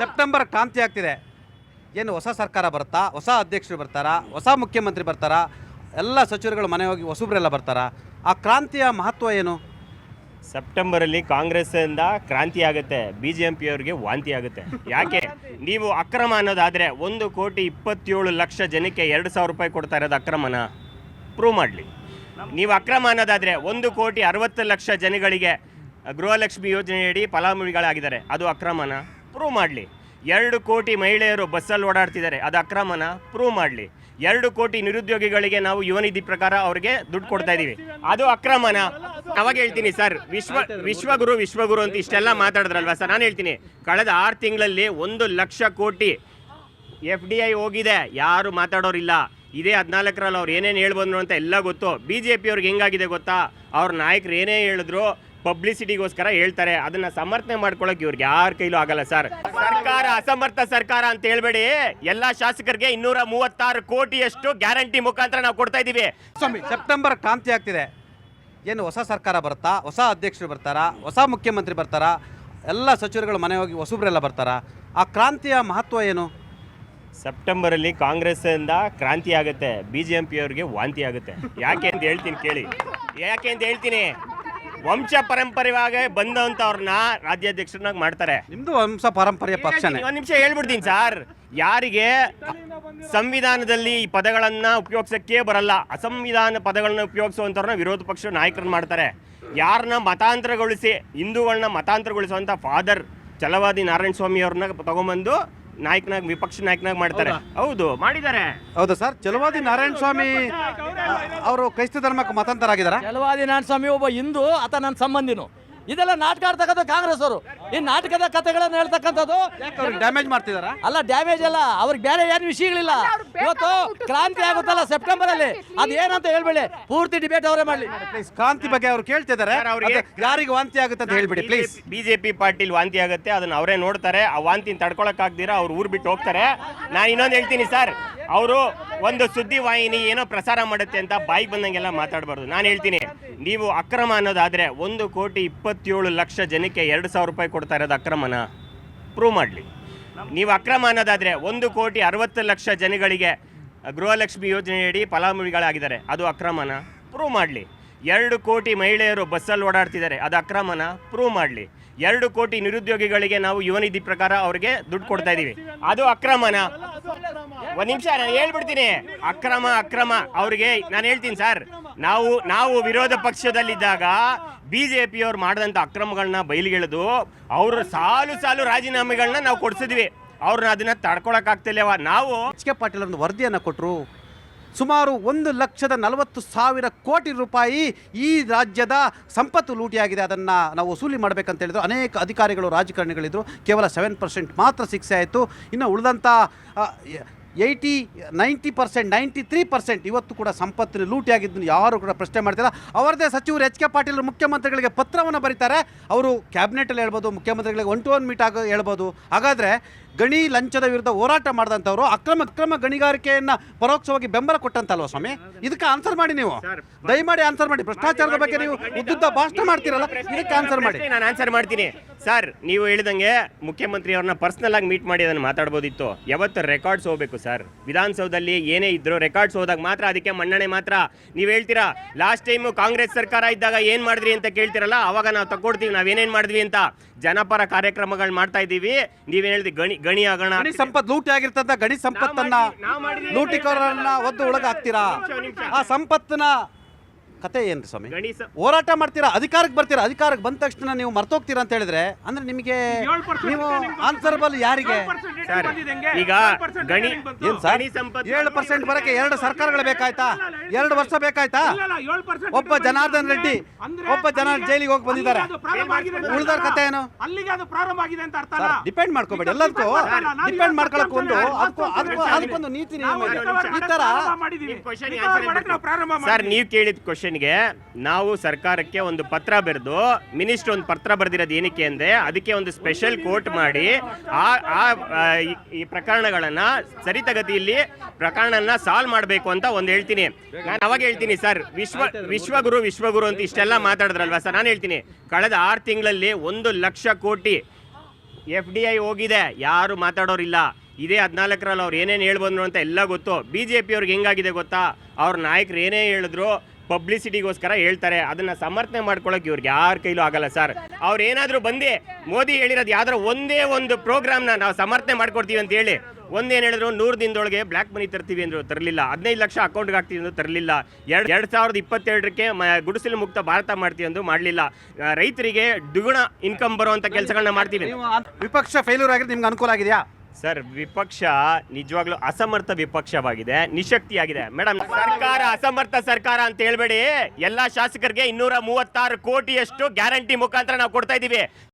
September ಕ್ರಾಂತಿ ಆಗ್ತಿದೆ. ಏನು ಹೊಸ ಸರ್ಕಾರ ಬರುತ್ತಾ ಹೊಸ ಅಧ್ಯಕ್ಷರು ಬರ್ತಾರಾ, ಹೊಸ ಮುಖ್ಯಮಂತ್ರಿ ಬರ್ತಾರಾ, ಎಲ್ಲ ಸಚಿವರುಗಳು ಮನೆ ಹೋಗಿ ಹೊಸಬ್ರೆಲ್ಲ ಬರ್ತಾರಾ? ಆ ಕ್ರಾಂತಿಯ ಮಹತ್ವ ಏನು? ಸೆಪ್ಟೆಂಬರಲ್ಲಿ ಕಾಂಗ್ರೆಸ್ಸಿಂದ ಕ್ರಾಂತಿ ಆಗುತ್ತೆ ಬಿ ಜೆ ಪಿ ಅವರಿಗೆ ವಾಂತಿ ಆಗುತ್ತೆ. ಯಾಕೆ? ನೀವು ಅಕ್ರಮ ಅನ್ನೋದಾದರೆ ಒಂದು ಕೋಟಿ ಇಪ್ಪತ್ತೇಳು ಲಕ್ಷ ಜನಕ್ಕೆ ಎರಡು ಸಾವಿರ ರೂಪಾಯಿ ಕೊಡ್ತಾ ಇರೋದು ಅಕ್ರಮನ? ಪ್ರೂವ್ ಮಾಡಲಿ. ನೀವು ಅಕ್ರಮ ಅನ್ನೋದಾದರೆ ಒಂದು ಕೋಟಿ ಅರವತ್ತು ಲಕ್ಷ ಜನಗಳಿಗೆ ಗೃಹಲಕ್ಷ್ಮಿ ಯೋಜನೆಯಡಿ ಫಲಾನುಭವಿಗಳಾಗಿದ್ದಾರೆ. ಅದು ಅಕ್ರಮನ? ಪ್ರೂವ್ ಮಾಡಲಿ. ಎರಡು ಕೋಟಿ ಮಹಿಳೆಯರು ಬಸ್ಸಲ್ಲಿ ಓಡಾಡ್ತಿದ್ದಾರೆ. ಅದು ಅಕ್ರಮನ ಪ್ರೂವ್ ಮಾಡಲಿ. ಎರಡು ಕೋಟಿ ನಿರುದ್ಯೋಗಿಗಳಿಗೆ ನಾವು ಯುವನಿಧಿ ಪ್ರಕಾರ ಅವರಿಗೆ ದುಡ್ಡು ಕೊಡ್ತಾ ಇದ್ದೀವಿ. ಅದು ಅಕ್ರಮನ. ಅವಾಗ ಹೇಳ್ತೀನಿ ಸರ್, ವಿಶ್ವ, ವಿಶ್ವಗುರು ವಿಶ್ವಗುರು ಅಂತ ಇಷ್ಟೆಲ್ಲ ಮಾತಾಡಿದ್ರಲ್ವಾ ಸರ್? ನಾನು ಹೇಳ್ತೀನಿ, ಕಳೆದ ಆರು ತಿಂಗಳಲ್ಲಿ ಒಂದು ಲಕ್ಷ ಕೋಟಿ ಎಫ್ ಡಿ ಐ ಹೋಗಿದೆ. ಯಾರು ಮಾತಾಡೋರಿಲ್ಲ. ಇದೇ ಹದಿನಾಲ್ಕರಲ್ಲಿ ಅವ್ರು ಏನೇನು ಹೇಳ್ಬಂದ್ರು ಅಂತ ಎಲ್ಲ ಗೊತ್ತು. ಬಿ ಜೆ ಪಿ ಅವ್ರಿಗೆ ಹೆಂಗಾಗಿದೆ ಗೊತ್ತಾ? ಅವ್ರ ನಾಯಕರು ಏನೇ ಹೇಳಿದ್ರು ಪಬ್ಲಿಸಿಟಿಗೋಸ್ಕರ ಹೇಳ್ತಾರೆ. ಅದನ್ನ ಸಮರ್ಥನೆ ಮಾಡ್ಕೊಳಕ್ ಇವ್ರಿಗೆ ಯಾರ ಕೈಲೂ ಆಗಲ್ಲ ಸರ್. ಸರ್ಕಾರ ಅಸಮರ್ಥ ಸರ್ಕಾರ ಅಂತ ಹೇಳ್ಬೇಡಿ. ಎಲ್ಲಾ ಶಾಸಕರಿಗೆ ಇನ್ನೂರ ಮೂವತ್ತಾರು ಕೋಟಿಯಷ್ಟು ಗ್ಯಾರಂಟಿ ಮುಖಾಂತರ ನಾವು ಕೊಡ್ತಾ ಇದೀವಿ. ಸ್ವಾಮಿ ಸೆಪ್ಟೆಂಬರ್ ಕ್ರಾಂತಿ ಆಗ್ತಿದೆ. ಏನು ಹೊಸ ಸರ್ಕಾರ ಬರುತ್ತಾ? ಹೊಸ ಅಧ್ಯಕ್ಷರು ಬರ್ತಾರಾ? ಹೊಸ ಮುಖ್ಯಮಂತ್ರಿ ಬರ್ತಾರಾ? ಎಲ್ಲ ಸಚಿವರುಗಳು ಮನೆ ಹೋಗಿ ಹೊಸಬ್ರೆಲ್ಲ ಬರ್ತಾರಾ? ಆ ಕ್ರಾಂತಿಯ ಮಹತ್ವ ಏನು? ಸೆಪ್ಟೆಂಬರಲ್ಲಿ ಕಾಂಗ್ರೆಸ್ಸಿಂದ ಕ್ರಾಂತಿ ಆಗುತ್ತೆ. ಬಿ ಜೆ ಪಿ ಅವ್ರಿಗೆ ವಾಂತಿ ಆಗುತ್ತೆ. ಯಾಕೆ ಅಂತ ಹೇಳ್ತೀನಿ ಕೇಳಿ. ಯಾಕೆ ಅಂತ ಹೇಳ್ತೀನಿ? ವಂಶ ಪರಂಪರೆಯಾಗಿ ಬಂದಂಥವ್ರನ್ನ ರಾಜ್ಯಾಧ್ಯಕ್ಷರನ್ನಾಗಿ ಮಾಡ್ತಾರೆ. ನಿಮ್ದು ವಂಶ ಪಾರಂಪರ್ಯ ಪಕ್ಷನೇ. ಒಂದು ನಿಮಿಷ ಹೇಳ್ಬಿಡ್ತೀನಿ ಸರ್. ಯಾರಿಗೆ ಸಂವಿಧಾನದಲ್ಲಿ ಈ ಪದಗಳನ್ನ ಉಪಯೋಗಿಸಕ್ಕೆ ಬರಲ್ಲ. ಅಸಂವಿಧಾನ ಪದಗಳನ್ನ ಉಪಯೋಗಿಸುವಂಥವ್ರನ್ನ ವಿರೋಧ ಪಕ್ಷ ನಾಯಕರನ್ನ ಮಾಡ್ತಾರೆ. ಯಾರನ್ನ ಮತಾಂತರಗೊಳಿಸಿ ಹಿಂದೂಗಳನ್ನ ಮತಾಂತರಗೊಳಿಸುವಂಥ ಫಾದರ್ ಚಲವಾದಿ ನಾರಾಯಣ ಸ್ವಾಮಿ ಅವ್ರನ್ನ ತಗೊಂಬಂದು ನಾಯಕನಾಗಿ ವಿಪಕ್ಷ ನಾಯಕನಾಗಿ ಮಾಡ್ತಾರೆ. ಹೌದು? ಮಾಡಿದ್ದಾರೆ. ಹೌದಾ ಸರ್? ಚಲವಾದಿ ನಾರಾಯಣ ಸ್ವಾಮಿ ಅವರು ಕ್ರೈಸ್ತ ಧರ್ಮಕ್ಕೆ ಮತಾಂತರಾಗಿದ್ದಾರಾ. ಜಲವಾದಿ ನಾರಾಯಣ ಸ್ವಾಮಿ ಒಬ್ಬ ಹಿಂದೂ ಆತ ನನ್ನ ಸಂಬಂಧಿನು. ಇದೆಲ್ಲ ನಾಟಕ ಆಡ್ತಕ್ಕಂಥ ಕಾಂಗ್ರೆಸ್ ಅವರು. ಈ ನಾಟಕದ ಕಥೆಗಳನ್ನು ಹೇಳ್ತಕ್ಕಂಥದ್ದು ಅವ್ರಿಗೆ ಡ್ಯಾಮೇಜ್ ಮಾಡ್ತಿದಾರ? ಅಲ್ಲ ಡ್ಯಾಮೇಜ್ ಅಲ್ಲ ಅವ್ರಿಗೆ ಬೇರೆ ಏನು ವಿಷಯಗಳಿಲ್ಲ. ಇವತ್ತು ಕ್ರಾಂತಿ ಆಗುತ್ತಲ್ಲ ಸೆಪ್ಟೆಂಬರ್ ಅಲ್ಲಿ ಅದೇನಂತ ಹೇಳ್ಬೇಡಿ. ಪೂರ್ತಿ ಡಿಬೇಟ್ ಅವರೇ ಮಾಡಲಿ. ಪ್ಲೀಸ್ ಕ್ರಾಂತಿ ಬಗ್ಗೆ ಅವ್ರು ಕೇಳ್ತಿದ್ದಾರೆ ಯಾರಿಗೆ ವಾಂತಿ ಆಗುತ್ತೆ ಅಂತ ಹೇಳ್ಬಿಡಿ ಪ್ಲೀಸ್ ಬಿಜೆಪಿ ಪಾರ್ಟಿಲಿ ವಾಂತಿ ಆಗುತ್ತೆ. ಅದನ್ನ ಅವರೇ ನೋಡ್ತಾರೆ. ಆ ವಾಂತಿನ ತಡ್ಕೊಳಕ್ಕಾಗ್ದಿರ ಅವ್ರು ಊರ್ ಬಿಟ್ಟು ಹೋಗ್ತಾರೆ. ನಾನು ಇನ್ನೊಂದು ಹೇಳ್ತೀನಿ ಸರ್ ಅವರು ಒಂದು ಸುದ್ದಿ ವಾಹಿನಿ ಏನೋ ಪ್ರಸಾರ ಮಾಡುತ್ತೆ ಅಂತ ಬಾಯಿಗೆ ಬಂದಂಗೆಲ್ಲ ಮಾತಾಡಬಾರ್ದು. ನಾನು ಹೇಳ್ತೀನಿ ನೀವು ಅಕ್ರಮ ಅನ್ನೋದಾದ್ರೆ ಒಂದು ಕೋಟಿ ಇಪ್ಪತ್ತೇಳು ಲಕ್ಷ ಜನಕ್ಕೆ ಎರಡು ಸಾವಿರ ರೂಪಾಯಿ ಕೊಡ್ತಾ ಇರೋದು ಅಕ್ರಮನ? ಪ್ರೂವ್ ಮಾಡಲಿ. ನೀವು ಅಕ್ರಮ ಅನ್ನೋದಾದರೆ ಒಂದು ಕೋಟಿ ಅರವತ್ತು ಲಕ್ಷ ಜನಗಳಿಗೆ ಗೃಹಲಕ್ಷ್ಮಿ ಯೋಜನೆಯಡಿ ಫಲಾನುಭವಿಗಳಾಗಿದ್ದಾರೆ. ಅದು ಅಕ್ರಮನ? ಪ್ರೂವ್ ಮಾಡಲಿ. ಎರಡು ಕೋಟಿ ಮಹಿಳೆಯರು ಬಸ್ಸಲ್ಲಿ ಓಡಾಡ್ತಿದ್ದಾರೆ. ಅದು ಅಕ್ರಮನ? ಪ್ರೂವ್ ಮಾಡಲಿ. ಎರಡು ಕೋಟಿ ನಿರುದ್ಯೋಗಿಗಳಿಗೆ ನಾವು ಯುವನಿಧಿ ಪ್ರಕಾರ ಅವ್ರಿಗೆ ದುಡ್ಡು ಕೊಡ್ತಾ ಇದ್ದೀವಿ. ಅದು ಅಕ್ರಮನ? ಒಂದು ನಿಮಿಷ, ನಾನು ಹೇಳ್ಬಿಡ್ತೀನಿ. ಅಕ್ರಮ ಅಕ್ರಮ. ಅವ್ರಿಗೆ ನಾನು ಹೇಳ್ತೀನಿ ಸರ್. ನಾವು ನಾವು ವಿರೋಧ ಪಕ್ಷದಲ್ಲಿದ್ದಾಗ ಬಿ ಜೆ ಪಿಯವ್ರು ಮಾಡಿದಂಥ ಅಕ್ರಮಗಳನ್ನ ಬಯಲಿಗೆಳೆದು ಅವರು ಸಾಲು ಸಾಲು ರಾಜೀನಾಮೆಗಳನ್ನ ನಾವು ಕೊಡ್ಸಿದ್ವಿ. ಅವ್ರನ್ನ ಅದನ್ನ ತಡ್ಕೊಳಕ್ಕಾಗ್ತಿಲ್ಲವ? ನಾವು ಎಚ್ ಕೆ ಪಾಟೀಲ್ ಒಂದು ವರದಿಯನ್ನು ಕೊಟ್ಟರು ಸುಮಾರು ಒಂದು ಲಕ್ಷದ ನಲವತ್ತು ಸಾವಿರ ಕೋಟಿ ರೂಪಾಯಿ ಈ ರಾಜ್ಯದ ಸಂಪತ್ತು ಲೂಟಿಯಾಗಿದೆ. ಅದನ್ನು ನಾವು ವಸೂಲಿ ಮಾಡಬೇಕಂತ ಹೇಳಿದ್ರು. ಅನೇಕ ಅಧಿಕಾರಿಗಳು ರಾಜಕಾರಣಿಗಳಿದ್ದರು ಕೇವಲ ಸೆವೆನ್ ಪರ್ಸೆಂಟ್ ಮಾತ್ರ ಶಿಕ್ಷೆ ಆಯಿತು. ಇನ್ನು ಉಳಿದಂಥ eighty ninety percent ninety three percent ಇವತ್ತು ಕೂಡ ಸಂಪತ್ತಿನ ಲೂಟಿಯಾಗಿದ್ದನ್ನು ಯಾರು ಕೂಡ ಪ್ರಶ್ನೆ ಮಾಡ್ತಿಲ್ಲ. ಅವರದೇ ಸಚಿವರು ಎಚ್ ಕೆ ಪಾಟೀಲ್ ಮುಖ್ಯಮಂತ್ರಿಗಳಿಗೆ ಪತ್ರವನ್ನು ಬರೀತಾರೆ. ಅವರು ಕ್ಯಾಬಿನೆಟಲ್ಲಿ ಹೇಳ್ಬೋದು ಮುಖ್ಯಮಂತ್ರಿಗಳಿಗೆ ಒನ್ ಟು ಒನ್ ಮೀಟ್ ಆಗ ಹೇಳ್ಬೋದು. ಹಾಗಾದರೆ ಗಣಿ ಲಂಚದ ವಿರುದ್ಧ ಹೋರಾಟ ಮಾಡಿದಂಥವ್ರು ಅಕ್ರಮ ಅಕ್ರಮ ಗಣಿಗಾರಿಕೆಯನ್ನು ಪರೋಕ್ಷವಾಗಿ ಬೆಂಬಲ ಕೊಟ್ಟಂತಲ್ವ ಸ್ವಾಮಿ? ಇದಕ್ಕೆ ಆನ್ಸರ್ ಮಾಡಿ ನೀವು. ದಯಮಾಡಿ ಆನ್ಸರ್ ಮಾಡಿ. ಭ್ರಷ್ಟಾಚಾರದ ಬಗ್ಗೆ ನೀವು ಉದ್ದುದ್ದ ಭಾಷಣ ಮಾಡ್ತೀರಲ್ಲ ಇದಕ್ಕೆ ಆನ್ಸರ್ ಮಾಡಿ. ನಾನು ಆನ್ಸರ್ ಮಾಡ್ತೀನಿ. ಸರ್ ನೀವು ಹೇಳಿದಂಗೆ ಮುಖ್ಯಮಂತ್ರಿ ಅವ್ರನ್ನ ಪರ್ಸನಲ್ ಆಗಿ ಮೀಟ್ ಮಾಡಿ ಅದನ್ನು ಮಾತಾಡ್ಬೋದಿತ್ತು. ಯಾವತ್ತು ರೆಕಾರ್ಡ್ಸ್ ಹೋಗ್ಬೇಕು ಸರ್. ವಿಧಾನಸೌಧದಲ್ಲಿ ಏನೇ ಇದ್ರು ರೆಕಾರ್ಡ್ಸ್ ಹೋದಾಗ ಮಾತ್ರ ಅದಕ್ಕೆ ಮನ್ನಣೆ ಮಾತ್ರ. ನೀವು ಹೇಳ್ತೀರಾ ಲಾಸ್ಟ್ ಟೈಮ್ ಕಾಂಗ್ರೆಸ್ ಸರ್ಕಾರ ಇದ್ದಾಗ ಏನು ಮಾಡಿದ್ರಿ ಅಂತ ಕೇಳ್ತಿರಲ್ಲ ಅವಾಗ ನಾವು ತಗೊಡ್ತೀವಿ ನಾವೇನೇನ್ ಮಾಡಿದ್ವಿ ಅಂತ. ಜನಪರ ಕಾರ್ಯಕ್ರಮಗಳು ಮಾಡ್ತಾ ಇದ್ದೀವಿ. ನೀವು ಹೇಳಿದ್ರಿ ಗಣಿ ಗಣಿ ಆಗೋಣ ಗಣಿ ಸಂಪತ್ತು ಲೂಟಿ ಆಗಿರ್ತಂತ ಗಣಿ ಸಂಪತ್ತನ್ನ ನಾವ್. ಲೂಟಿಕೋರನ್ನ ಒದ್ದು ಒಳಗ ಹಾಕ್ತೀರಾ ನಿಮಿಷ, ನಿಮಿಷ. ಆ ಸಂಪತ್ತಿನ ಕತೆ ಏನ್ರಿ ಸ್ವಾಮಿ? ಹೋರಾಟ ಮಾಡ್ತೀರಾ? ಅಧಿಕಾರಕ್ಕೆ ಬರ್ತೀರಾ? ಅಧಿಕಾರಕ್ಕೆ ಬಂದ ತಕ್ಷಣ ನೀವು ಮರ್ತೋಗ್ತೀರಾ ಅಂತ ಹೇಳಿದ್ರೆ ಅಂದ್ರೆ ನಿಮಗೆ ನೀವು ಆನ್ಸರ್ಬಲ್ ಯಾರಿಗೆ? ಸರ್. ಈಗ ಗಣಿ ಏನ್ ಸರ್? ಗಣಿ ಸಂಪತ್ತು ಏಳು ಪರ್ಸೆಂಟ್ ಬರಕ್ಕೆ ಎರಡು ಸರ್ಕಾರಗಳು ಬೇಕಾಯ್ತಾ? ಎರಡು ವರ್ಷ ಬೇಕಾಯ್ತಾ? ಒಬ್ಬ ಜನಾರ್ದನ್ ರೆಡ್ಡಿ ಒಬ್ಬ ಜನ ಜೈಲಿಗೆ ಹೋಗಿ ಬಂದಿದ್ದಾರೆ. ಉಳಿದವ್ರ ಕತೆ ಏನು? ಅಲ್ಲಿಗೆ ಅದು ಪ್ರಾರಂಭ ಆಗಿದೆ ಅಂತ ಅರ್ಥ ಸರ್ ಡಿಪೆಂಡ್ ಮಾಡ್ಕೋಬೇಡಿ. ಎಲ್ಲದಕ್ಕೂ ಡಿಪೆಂಡ್ ಮಾಡ್ಕೊಳಕ್ ಒಂದು ಅದಕ್ಕೂ ಅದಕ್ಕೂ ಅದಕ್ಕೊಂದು ನೀತಿ ನಿಯಮ ಇದೆ. ಈ ತರ ನಿಮ್ question ಹೇಳ್ಬಿಟ್ಟು. ಸರ್ ನೀವು ಕೇಳಿದ ಕ್ವಶನ್ಗೆ ನಾವು ಸರ್ಕಾರಕ್ಕೆ ಒಂದು ಪತ್ರ ಬರೆದು, ಮಿನಿಸ್ಟರ್ ಒಂದು ಪತ್ರ ಬರೆದಿರೋದು ಏನಕ್ಕೆ ಅಂದರೆ ಅದಕ್ಕೆ ಒಂದು ಸ್ಪೆಷಲ್ ಕೋರ್ಟ್ ಮಾಡಿ, ಆ ಆ ಈ- ಪ್ರಕರಣಗಳನ್ನು ಪ್ರಕರಣಗಳನ್ನ ಸರಿತಗತಿಯಲ್ಲಿ ಪ್ರಕರಣನ ಸಾಲ್ವ್ ಮಾಡಬೇಕು ಅಂತ ಒಂದು ಹೇಳ್ತೀನಿ. ನಾನು ಅವಾಗ ಹೇಳ್ತೀನಿ, ಸರ್, ವಿಶ್ವ, ವಿಶ್ವಗುರು ವಿಶ್ವಗುರು ಅಂತ ಇಷ್ಟೆಲ್ಲ ಮಾತಾಡಿದ್ರಲ್ವಾ ಸರ್? ನಾನು ಹೇಳ್ತೀನಿ, ಕಳೆದ ಆರು ತಿಂಗಳಲ್ಲಿ ಒಂದು ಲಕ್ಷ ಕೋಟಿ ಎಫ್ ಡಿ ಐ ಹೋಗಿದೆ, ಯಾರು ಮಾತಾಡೋರಿಲ್ಲ. ಇದೇ ಹದಿನಾಲ್ಕರಲ್ಲಿ ಅವ್ರು ಏನೇನು ಹೇಳ್ಬಂದ್ರು ಅಂತ ಎಲ್ಲ ಗೊತ್ತು. ಬಿ ಜೆ ಪಿಯವ್ರಿಗೆ ಹೆಂಗಾಗಿದೆ ಗೊತ್ತಾ? ಅವ್ರ ನಾಯಕರು ಏನೇ ಹೇಳಿದ್ರು ಪಬ್ಲಿಸಿಟಿಗೋಸ್ಕರ ಹೇಳ್ತಾರೆ. ಅದನ್ನ ಸಮರ್ಥನೆ ಮಾಡ್ಕೊಳ್ಳೋಕೆ ಇವ್ರಿಗೆ ಯಾರ ಕೈಲೂ ಆಗಲ್ಲ ಸರ್. ಅವ್ರು ಏನಾದರೂ ಬಂದೇ ಮೋದಿ ಹೇಳಿರೋದು ಯಾವ್ದಾರ ಒಂದೇ ಒಂದು ಪ್ರೋಗ್ರಾಮ್ನ ನಾವು ಸಮರ್ಥನೆ ಮಾಡ್ಕೊಡ್ತೀವಿ ಅಂತ ಹೇಳಿ ಒಂದೇನು ಹೇಳಿದ್ರು ನೂರು ದಿನದೊಳಗೆ ಬ್ಲ್ಯಾಕ್ ಮನಿ ತರ್ತೀವಿ ಅಂದರು ತರಲಿಲ್ಲ. ಹದಿನೈದು ಲಕ್ಷ ಅಕೌಂಟ್ಗೆ ಹಾಕ್ತೀವಿ ಅಂದ್ರೆ ತರಲಿಲ್ಲ. ಎರಡು ಎರಡು ಸಾವಿರದ ಇಪ್ಪತ್ತೆರಡಕ್ಕೆ ಮ ಗುಡಿಸಲು ಮುಕ್ತ ಭಾರತ ಮಾಡ್ತೀವಿ ಅಂದು ಮಾಡಲಿಲ್ಲ. ರೈತರಿಗೆ ದ್ವಿಗುಣ ಇನ್ಕಮ್ ಬರುವಂಥ ಕೆಲಸಗಳನ್ನ ಮಾಡ್ತೀವಿ. ವಿಪಕ್ಷ ಫೇಲ್ಯೂರ್ ಆಗಿದ್ರೆ ನಿಮ್ಗೆ ಅನುಕೂಲ ಆಗಿದೆಯಾ? ಸರ್, ವಿಪಕ್ಷ ನಿಜವಾಗ್ಲೂ ಅಸಮರ್ಥ ವಿಪಕ್ಷವಾಗಿದೆ, ನಿಶಕ್ತಿಯಾಗಿದೆ. ಮೇಡಮ್, ಸರ್ಕಾರ ಅಸಮರ್ಥ ಸರ್ಕಾರ ಅಂತ ಹೇಳ್ಬೇಡಿ. ಎಲ್ಲಾ ಶಾಸಕರಿಗೆ ಇನ್ನೂರ ಮೂವತ್ತಾರು ಕೋಟಿಯಷ್ಟು ಗ್ಯಾರಂಟಿ ಮುಖಾಂತರ ನಾವು ಕೊಡ್ತಾ ಇದೀವಿ